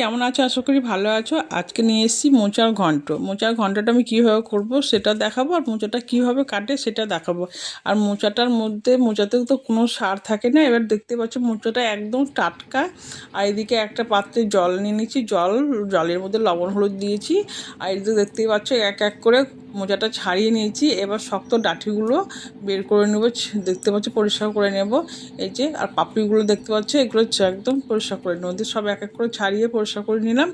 কেমন আছো? আশা করি ভালো আছো। আজকে নিয়ে এসেছি মোচার ঘন্ট। মোচার ঘন্টটা আমি কীভাবে করব সেটা দেখাবো আর মোচাটা কীভাবে কাটে সেটা দেখাবো। আর মোচাটার মধ্যে মোচাতেও তো কোনো সার থাকে না। এবার দেখতে পাচ্ছ মোচাটা একদম টাটকা। আর এদিকে একটা পাত্রে জল নিয়ে নিয়েছি জল, জলের মধ্যে লবণ, হলুদ দিয়েছি। আর এদিকে দেখতেই পাচ্ছ এক এক করে মোজাটা ছাড়িয়ে নিয়েছি। এবার শক্ত ডাঁটিগুলো বের করে নেব। দেখতে পাচ্ছ, পরিষ্কার করে নেব। এই যে, আর পাপড়িগুলো দেখতে পাচ্ছ, এগুলো একদম পরিষ্কার করে নেব। সব এক এক করে ছাড়িয়ে পরিষ্কার করে নিলাম।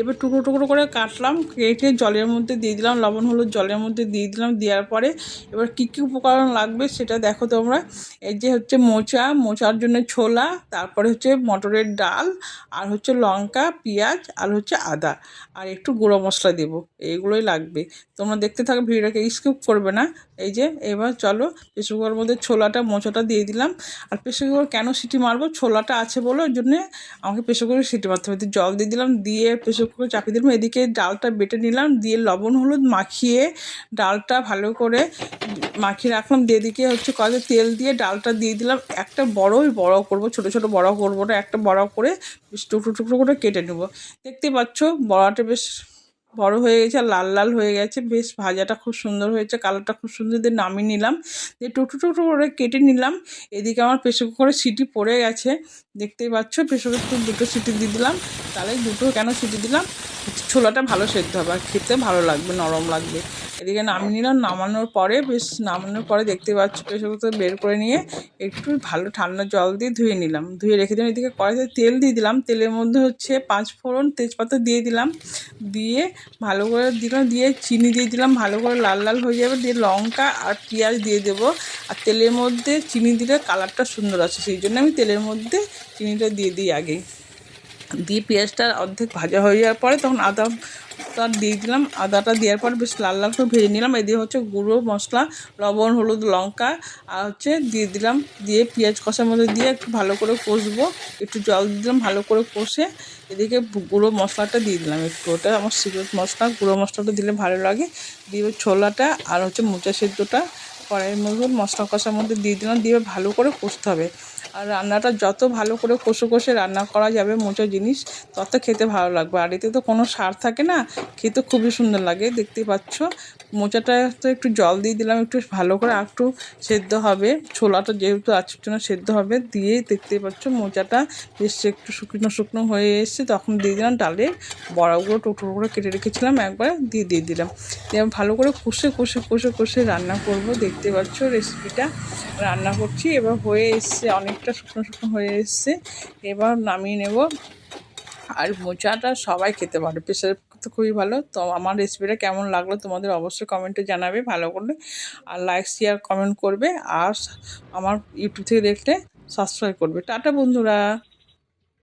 এবার টুকরো টুকরো করে কাটলাম। কেটে জলের মধ্যে দিয়ে দিলাম, লবণ, হলুদ জলের মধ্যে দিয়ে দিলাম। দেওয়ার পরে এবার কী কী উপকরণ লাগবে সেটা দেখো তোমরা। এই যে হচ্ছে মোচা, মোচার জন্য ছোলা, তারপরে হচ্ছে মটরের ডাল, আর হচ্ছে লঙ্কা, পেঁয়াজ, আর হচ্ছে আদা। আর একটু গুঁড়ো মশলা দেবো। এইগুলোই লাগবে। তোমরা দেখতে থাকো, ভিডিওটাকে স্কিপ করবে না। এই যে, এবার চলো প্রেসার কুকারের মধ্যে ছোলাটা, মোচাটা দিয়ে দিলাম। আর প্রেসার কুকার কেন সিটি মারবো? ছোলাটা আছে বলে, ওই জন্যে আমাকে প্রেসার কুকারে সিটি মারতে হবে। জল দিয়ে দিলাম, দিয়ে প্রেসার কুকার চাপিয়ে দিলাম। এদিকে ডালটা বেটে নিলাম, দিয়ে লবণ, হলুদ মাখিয়ে ডালটা ভালো করে মাখিয়ে রাখলাম। দিয়ে দিকে হচ্ছে কয়েক তেল দিয়ে ডালটা দিয়ে দিলাম। একটা বড়ই বড় করব, ছোট ছোট বড় করব না, একটা বড় করে টুকরো টুকরো করে কেটে নেব। দেখতে পাচ্ছ, বড়াটা বেশ বড় হয়ে গেছে লাল লাল হয়ে গেছে। বেশ ভাজাটা খুব সুন্দর হয়েছে, কালারটা খুব সুন্দর। দিয়ে নামিয়ে নিলাম। দিয়ে টুকরো টুকরো করে কেটে নিলাম এদিকে আমার প্রেসার কুকারে সিটি পড়ে গেছে দেখতেই পাচ্ছ প্রেসার কুকার দুটো সিটি দিয়ে দিলাম। তাহলে দুটো কেন সিটি দিলাম? ছোলাটা ভালো সেদ্ধ হবে আর খেতে ভালো লাগবে, নরম লাগবে। এদিকে নামিয়ে নিলাম, নামানোর পরে, বেশ নামানোর পরে দেখতে পাচ্ছ প্রেসার কুকার বের করে নিয়ে একটু ভালো ঠান্ডা জল দিয়ে ধুয়ে নিলাম। ধুয়ে রেখে দিলাম, এদিকে কড়াইতে তেল দিয়ে দিলাম। তেলের মধ্যে হচ্ছে পাঁচ ফোড়ন তেজপাতা দিয়ে দিলাম। দিয়ে ভালো করে দিলাম, দিয়ে চিনি দিয়ে দিলাম। ভালো করে লাল লাল হয়ে যাবে। দিয়ে লঙ্কা আর পেঁয়াজ দিয়ে দেবো। আর তেলের মধ্যে চিনি দিলে কালারটা সুন্দর আছে সেই জন্য আমি তেলের মধ্যে চিনিটা দিয়ে দিই আগে। দিয়ে পেঁয়াজটা অর্ধেক ভাজা হয়ে যাওয়ার পরে তখন আদা তার দিয়ে দিলাম। আদাটা দেওয়ার পর বেশ লাল লাল করে ভেজে নিলাম। এদিকে হচ্ছে গুঁড়ো মশলা, লবণ, হলুদ, লঙ্কা, আর হচ্ছে দিয়ে দিলাম। দিয়ে পেঁয়াজ কষার মধ্যে দিয়ে একটু ভালো করে কষবো। একটু জল দিলাম, ভালো করে কষে এদিকে গুঁড়ো মশলাটা দিয়ে দিলাম একটু। ওটা আমার সিক্রেট মশলা, গুঁড়ো মশলাটা দিলে ভালো লাগে। দিয়ে ছোলাটা আর হচ্ছে মোচা সেদ্ধটা কড়াইয়ের মধ্যে মশলা কষার মধ্যে দিয়ে দিলাম, দিয়ে ভালো করে কষতে হবে। আর রান্নাটা যত ভালো করে কষে কষে রান্না করা যাবে মোচা জিনিস, তত খেতে ভালো লাগবে। আর এতে তো কোনো সার থাকে না, খেতে খুবই সুন্দর লাগে দেখতে পাচ্ছ। মোচাটা তো একটু জল দিয়ে দিলাম, একটু ভালো করে একটু সেদ্ধ হবে। ছোলাটা যেহেতু আচার জন্য সেদ্ধ হবে। দিয়ে দেখতে পাচ্ছ মোচাটা বেশ একটু শুকনো শুকনো হয়ে এসছে। তখন দিয়ে দিলাম ডালের বড়াগুলো টোটো করে কেটে রেখেছিলাম, একবার দিয়ে দিয়ে দিলাম। দিয়ে ভালো করে কষে কষে কষে কষে রান্না করব করব দেখতে পাচ্ছ রেসিপিটা রান্না করছি। এবার হয়ে এসছে, অনেকটা শুকনো শুকনো হয়ে এসছে। এবার নামিয়ে নেব। আর মোচাটা সবাই খেতে পারে প্রেশার তো খুবই ভালো। তো আমার রেসিপিটা কেমন লাগল তোমাদের অবশ্যই কমেন্টে জানাবে ভালো করলে। আর লাইক শেয়ার কমেন্ট করবে। আর আমার ইউটিউব থেকে দেখলে সাবস্ক্রাইব করবে। টাটা বন্ধুরা!